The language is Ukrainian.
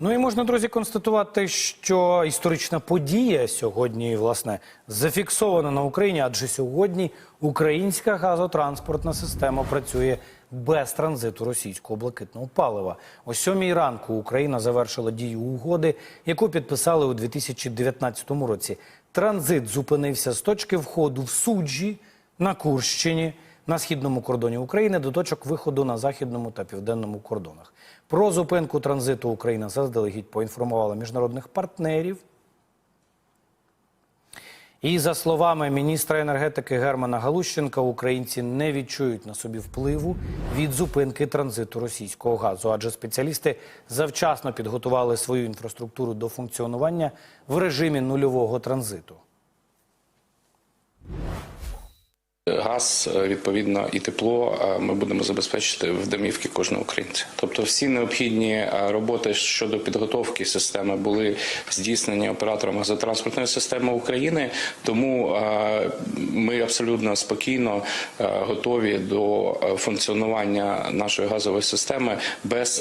Ну і можна, друзі, констатувати, що історична подія сьогодні, власне, зафіксована на Україні, адже сьогодні українська газотранспортна система працює без транзиту російського блакитного палива. О сьомій ранку Україна завершила дію угоди, яку підписали у 2019 році. Транзит зупинився з точки входу в суджі на Курщині на східному кордоні України до точок виходу на західному та південному кордонах. Про зупинку транзиту Україна заздалегідь поінформувала міжнародних партнерів. І за словами міністра енергетики Германа Галущенка, українці не відчують на собі впливу від зупинки транзиту російського газу, адже спеціалісти завчасно підготували свою інфраструктуру до функціонування в режимі нульового транзиту. Газ, е, відповідно, і тепло е, ми будемо забезпечити в домівки кожного українця. Тобто, всі необхідні е, роботи щодо підготовки системи були здійснені оператором газотранспортної системи України. Тому ми абсолютно спокійно готові до функціонування нашої газової системи без